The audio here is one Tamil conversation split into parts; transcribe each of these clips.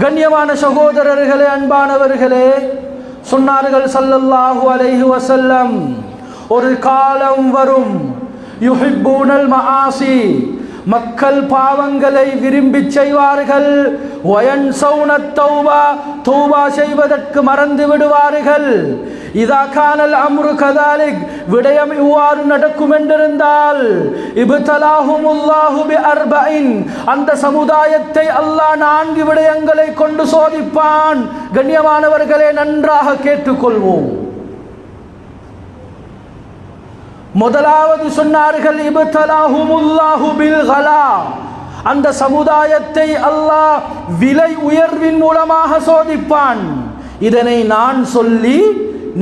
கண்ணியமான சகோதரர்களே அன்பானவர்களே சொன்னார்கள் சல்லல்லாஹு அலைஹி வசல்லம் ஒரு காலம் வரும் யுஹிப்பூனல் மஆசி மக்கள் பாவங்களை விரும்பி செய்வார்கள். வயன் சௌன தௌபா தௌபா செய்வதற்கு மறந்து விடுவார்கள். இதா கானல் அம்ரு கதாலிக் விடயம் இவ்வாறு நடக்கும் என்றிருந்தால் இபுதலாஹும் உல்லாஹுபி அர்பைன் அந்த சமுதாயத்தை அல்லாஹ் நான்கு விடயங்களை கொண்டு சோதிப்பான். கண்ணியமானவர்களே நன்றாக கேட்டுக்கொள்வோம். முதலாவது சொன்னார்கள் இபுதலாஹுமுல்லாஹு பில் கலா அந்த சமுதாயத்தை அல்லாஹ் விலை உயர்வின் மூலமாக சோதிப்பான். இதனை நான் சொல்லி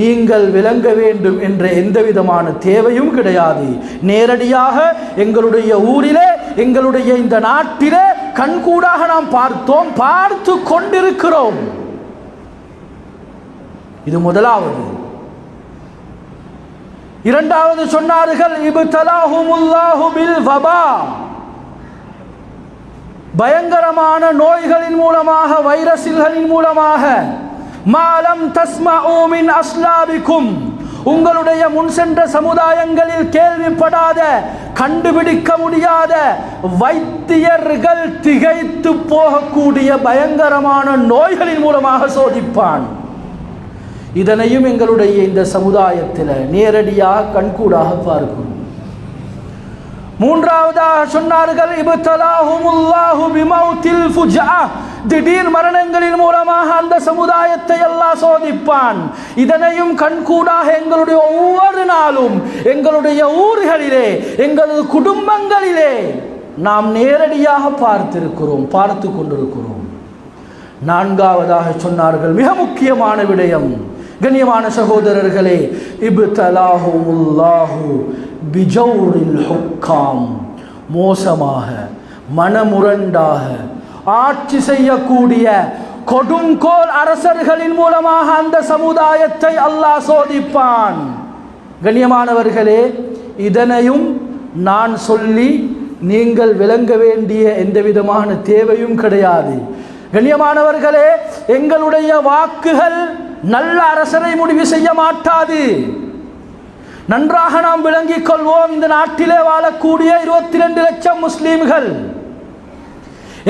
நீங்கள் விளங்க வேண்டும் என்ற எந்த விதமான தேவையும் கிடையாது. நேரடியாக எங்களுடைய ஊரிலே எங்களுடைய இந்த நாட்டிலே கண்கூடாக நாம் பார்த்தோம் பார்த்து கொண்டிருக்கிறோம். இது முதலாவது. இரண்டாவது சொன்னார்கள் வபா. பயங்கரமான நோய்களின் மூலமாக வைரஸ்களின் மூலமாக மாலம் தஸ்மா ஓமின் அஸ்லாபிக்கும். உங்களுடைய முன் சென்ற சமுதாயங்களில் கேள்விப்படாத கண்டுபிடிக்க முடியாத வைத்தியர்கள் திகைத்து போகக்கூடிய பயங்கரமான நோய்களின் மூலமாக சோதிப்பான். இதனையும் எங்களுடைய இந்த சமுதாயத்தில் நேரடியாக கண்கூடாக பார்க்கிறோம் மூன்றாவதாக சொன்னார்கள் இபுத்தலாஹுமுல்லாஹு பிமௌத்தில் ஃபுஜா திடீர் மரணங்களின் மூலமாக அந்த சமுதாயத்தை எல்லாம் சோதிப்பான். இதனையும் கண்கூடாக எங்களுடைய ஒவ்வொரு நாளும் எங்களுடைய ஊர்களிலே எங்களது குடும்பங்களிலே நாம் நேரடியாக பார்த்திருக்கிறோம் பார்த்து கொண்டிருக்கிறோம். நான்காவதாக சொன்னார்கள் மிக முக்கியமான விடயம் கண்ணியமான சகோதரர்களே இபுத்தலாஹுமுல்லாஹு பிஜௌரில் ஹுக்காம். மோசமாக மனமுரண்டாக ஆட்சி செய்யக்கூடிய கொடுங்கோல் அரசர்களின் மூலமாக அந்த சமுதாயத்தை அல்லாஹ் சோதிப்பான். கண்ணியமானவர்களே இதனையும் நான் சொல்லி நீங்கள் விளங்க வேண்டிய எந்த விதமான தேவையும் கிடையாது. கண்ணியமானவர்களே எங்களுடைய வாக்குகள் நல்ல அரசரை முடிவு செய்ய மாட்டாது. நன்றாக நாம் விளங்கிக் கொள்வோம் இந்த நாட்டிலே வாழக்கூடிய இருபத்தி ரெண்டு லட்சம் முஸ்லீம்கள்.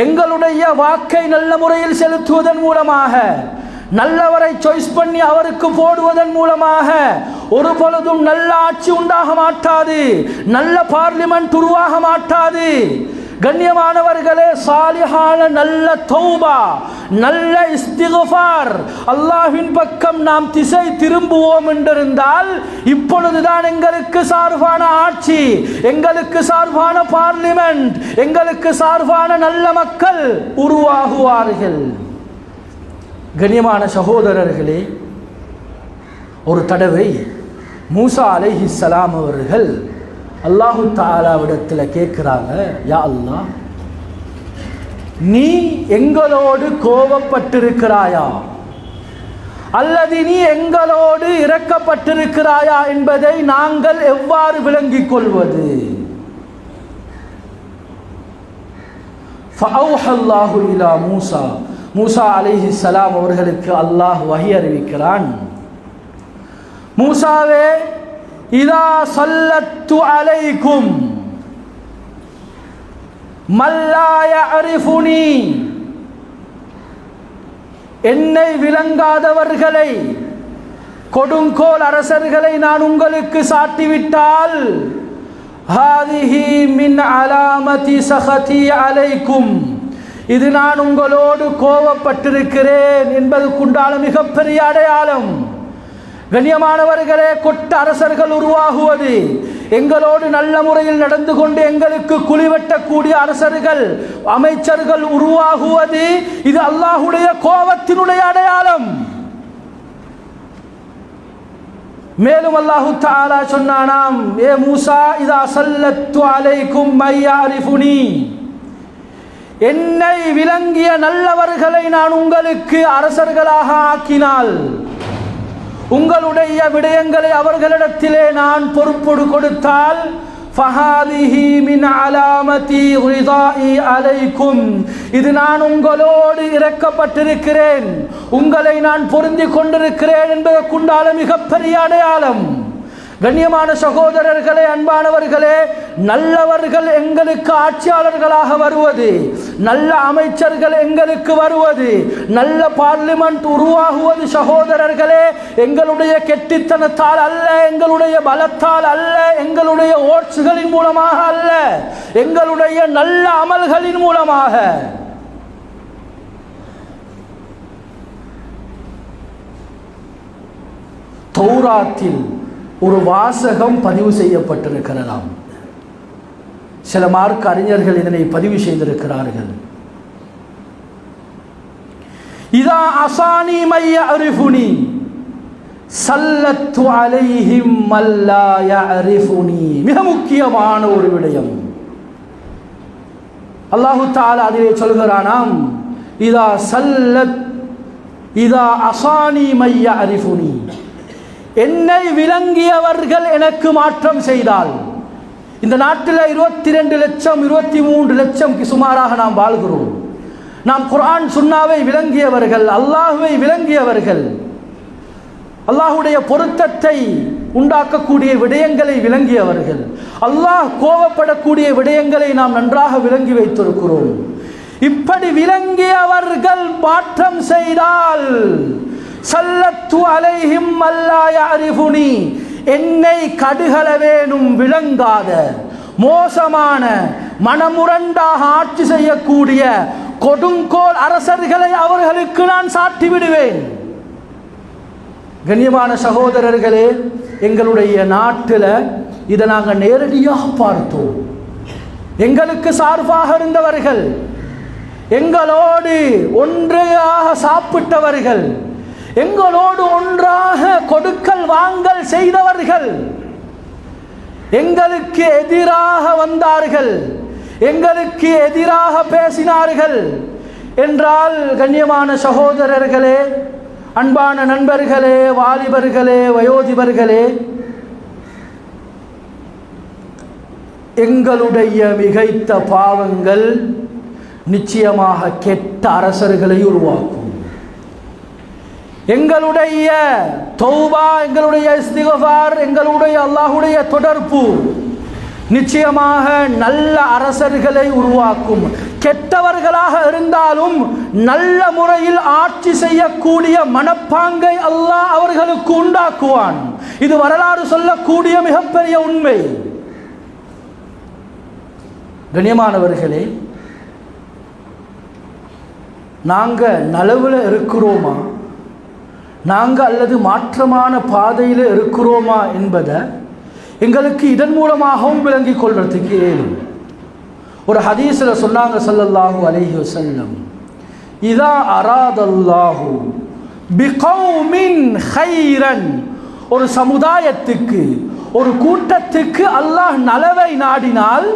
எங்களுடைய வாக்கை நல்ல முறையில் செலுத்துவதன் மூலமாக நல்லவரை சாய்ஸ் பண்ணி அவருக்கு போடுவதன் மூலமாக ஒரு பொழுதும் நல்ல ஆட்சி உண்டாக மாட்டாது நல்ல பார்லிமெண்ட் உருவாக மாட்டாது. கண்ணியமானவர்களே சாலிஹான நல்ல தௌபா நல்ல இஸ்திகுஃபார். அல்லாஹ்வின் பக்கம் நாம் திசை திரும்புவோம் என்றிருந்தால் இப்பொழுதுதான் எங்களுக்கு சார்பான ஆட்சி எங்களுக்கு சார்பான பார்லிமெண்ட் எங்களுக்கு சார்பான நல்ல மக்கள் உருவாகுவார்கள். கண்ணியமான சகோதரர்களே ஒரு தடவை மூசா அலைஹிஸ்ஸலாம் அவர்கள் அல்லாஹு தாலாவிடத்தில் கேட்குறாங்க யா அல்லாஹ் நீ எங்களோடு கோபப்பட்டிருக்கிறாயா? அல்லது நீ எங்களோடு இறக்கப்பட்டிருக்கிறாயா என்பதை நாங்கள் எவ்வாறு விளங்கிக் கொள்வது? மூசா. மூசா அலைஹி சலாம் அவர்களுக்கு அல்லாஹ் வகி அறிவிக்கிறான். மூசாவே இதா சல்லத்து அலைக்கும் மல்லாய அரிஃபுனி என்னை விளங்காதவர்களை கொடுங்கோல் அரசர்களை நான் உங்களுக்கு சாட்டிவிட்டால் ஹாதிஹி மின் அலாமதி சஹதி அலைக்கும். இது நான் உங்களோடு கோவப்பட்டிருக்கிறேன் என்பதுக்குண்டான மிகப்பெரிய அடையாளம். கண்ணியமானவர்களே கொட்ட அரசர்கள் உருவாகுவது. எங்களோடு நல்ல முறையில் நடந்து கொண்டு எங்களுக்கு குழிவெட்டக்கூடிய அரசர்கள் அமைச்சர்கள் உருவாகுவது. இது அல்லாஹுடைய கோபத்தினுடைய அடையாளம். மேலும் அல்லாஹு தாலா சொன்னானாம் ஏ மூசா இதா சல்லத்து அலைக்கும் மையாரிஃபுனி என்னை விளங்கிய நல்லவர்களை நான் உங்களுக்கு அரசர்களாக ஆக்கினால். உங்களுடைய விடயங்களை அவர்களிடத்திலே நான் பொறுப்பொடு கொடுத்தால் அலாமதி அலைக்கும். இது நான் உங்களோடு இறக்கப்பட்டிருக்கிறேன். உங்களை நான் பொருந்தி கொண்டிருக்கிறேன் என்பதற்குண்டான மிகப்பெரிய அடையாளம். கண்ணியமான சகோதரர்களே அன்பானவர்களே நல்லவர்கள் எங்களுக்கு ஆட்சியாளர்களாக வருவது நல்ல அமைச்சர்கள் எங்களுக்கு வருவது நல்ல பார்லிமெண்ட் உருவாகுவது சகோதரர்களே எங்களுடைய கெட்டித்தனத்தால் அல்ல எங்களுடைய பலத்தால் அல்ல எங்களுடைய ஓட்ஸுகளின் மூலமாக அல்ல எங்களுடைய நல்ல அமல்களின் மூலமாக. தௌராத்தில் ஒரு வாசகம் பதிவு செய்யப்பட்டிருக்கிறதாம். சில மார்க்க அறிஞர்கள் இதனை பதிவு செய்திருக்கிறார்கள். இதா அசானி மைய அரிஃபுனி சல்லத்து அலைஹிம் மல்லாய அரிஃபுனி மிக முக்கியமான ஒரு விடயம். அல்லாஹு தாலா அதிலே சொல்கிறானாம் இதா சல்லத் இதா அசானி மைய அரிஃபுனி. என்னை விளங்கியவர்கள் எனக்கு மாற்றம் செய்தால். இந்த நாட்டில் இருபத்தி ரெண்டு லட்சம் இருபத்தி மூன்று லட்சம் சுமாராக நாம் வாழ்கிறோம். நாம் குரான் சுன்னாவை விளங்கியவர்கள் அல்லாஹுவை விளங்கியவர்கள். அல்லாஹுடைய பொருத்தத்தை உண்டாக்கக்கூடிய விடயங்களை விளங்கியவர்கள். அல்லாஹ் கோவப்படக்கூடிய விடயங்களை நாம் நன்றாக விளங்கி வைத்திருக்கிறோம். இப்படி விளங்கியவர்கள் மாற்றம் செய்தால் சல்லத்து அலைஹிம் அல்லாய அறிவுனி என்னை கடுகளவேனும் விளங்காத மோசமான மனமுரண்டாக ஆட்சி செய்யக்கூடிய கொடுங்கோல் அரசர்களை அவர்களுக்கு நான் சாட்டி விடுவேன். கண்ணியமான சகோதரர்களே எங்களுடைய நாட்டில் இதை நாங்கள் நேரடியாக பார்த்தோம். எங்களுக்கு சார்பாக இருந்தவர்கள் எங்களோடு ஒன்றையாக சாப்பிட்டவர்கள் எங்களோடு ஒன்றாக கொடுக்கல் வாங்கல் செய்தவர்கள். எங்களுக்கு எதிராக வந்தார்கள். எங்களுக்கு எதிராக பேசினார்கள். என்றால் கண்ணியமான சகோதரர்களே அன்பான நண்பர்களே வாலிபர்களே வயோதிபர்களே எங்களுடைய மிகைத்த பாவங்கள் நிச்சயமாக கெட்ட அரசர்களை உருவாக்கும். எங்களுடைய தௌபா எங்களுடைய இஸ்திகஃபார் எங்களுடைய அல்லாஹுடைய தொடர்பு நிச்சயமாக நல்ல அரசர்களை உருவாக்கும். கெட்டவர்களாக இருந்தாலும் நல்ல முறையில் ஆட்சி செய்யக்கூடிய மனப்பாங்கை அல்லாஹ் அவர்களுக்கு உண்டாக்குவான். இது வரலாறு சொல்லக்கூடிய மிகப்பெரிய உண்மை. கண்ணியமானவர்களே நாங்கள் நலவில் இருக்கிறோமா? நாங்கள் அல்லது மாற்றமான பாதையில் இருக்கிறோமா என்பதை எங்களுக்கு இதன் மூலமாகவும் விளங்கி கொள்வதற்கு ஏழும் ஒரு ஹதீஸில் சொன்னாங்க ஸல்லல்லாஹு அலஹி வசல்லம் இதா அராதல்லாஹு பிகௌமின் ஹைரன் ஒரு சமுதாயத்துக்கு ஒரு கூட்டத்துக்கு அல்லாஹ் நலவை நாடினால்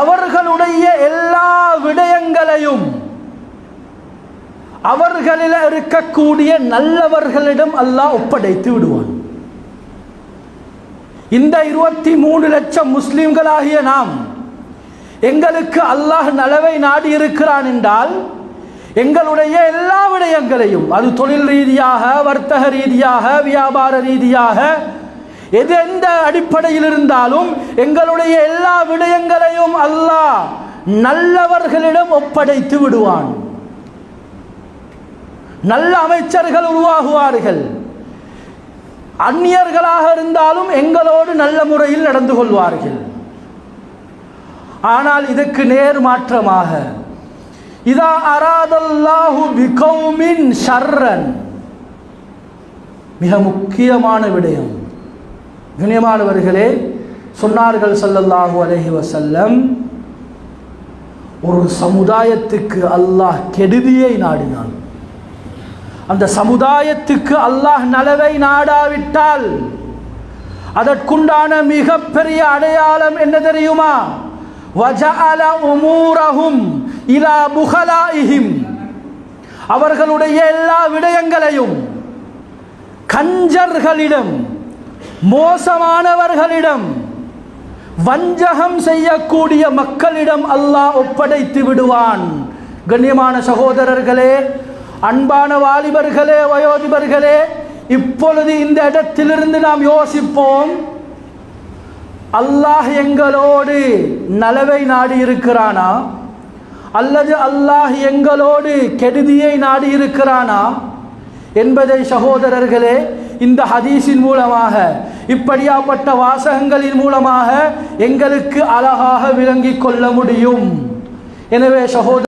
அவர்களுடைய எல்லா விடயங்களையும் அவர்களில் இருக்கக்கூடிய நல்லவர்களிடம் அல்லாஹ் ஒப்படைத்து விடுவான். இந்த இருபத்தி மூணு லட்சம் முஸ்லிம்களாகிய நாம் எங்களுக்கு அல்லாஹ் நலவை நாடி இருக்கிறான் என்றால் எங்களுடைய எல்லா விடயங்களையும் அது தொழில் ரீதியாக வர்த்தக ரீதியாக வியாபார ரீதியாக எது எந்த அடிப்படையில் இருந்தாலும் எங்களுடைய எல்லா விடயங்களையும் அல்லாஹ் நல்லவர்களிடம் ஒப்படைத்து விடுவான். நல்ல அமைச்சர்கள் உருவாகுவார்கள். அந்நியர்களாக இருந்தாலும் எங்களோடு நல்ல முறையில் நடந்து கொள்வார்கள். ஆனால் இதற்கு நேர் மாற்றமாக இதா அராதல்லாஹு பிகௌமின் ஷர்ரன். மிக முக்கியமான விடயம். கண்ணியமானவர்களே சொன்னார்கள் சல்லல்லாஹு அலஹி வசல்லம் ஒரு சமுதாயத்துக்கு அல்லாஹ் கெடுதியை நாடினான். அந்த சமுதாயத்துக்கு அல்லாஹ் நலவை நாடாவிட்டால் அதற்குண்டான மிகப்பெரிய அடையாளம் என்ன தெரியுமா? வஜஅல உமூரஹும் இலா புகலாயிஹிம். அவர்களுடைய எல்லா விடயங்களையும் கஞ்சர்களிடம் மோசமானவர்களிடம் வஞ்சகம் செய்யக்கூடிய மக்களிடம் அல்லாஹ் ஒப்படைத்து விடுவான். கண்ணியமான சகோதரர்களே அன்பான வாலிபர்களே வயோதிபர்களே இப்பொழுது இந்த இடத்திலிருந்து நாம் யோசிப்போம் அல்லாஹ் எங்களோடு நலவை நாடி இருக்கிறானா? அல்லது அல்லாஹ் எங்களோடு கெடுதியை நாடி இருக்கிறானா? என்பதை சகோதரர்களே இந்த ஹதீஸின் மூலமாக இப்படியாப்பட்ட வாசகங்களின் மூலமாக எங்களுக்கு அழகாக விளங்கிக் கொள்ள முடியும். எனவே சகோதர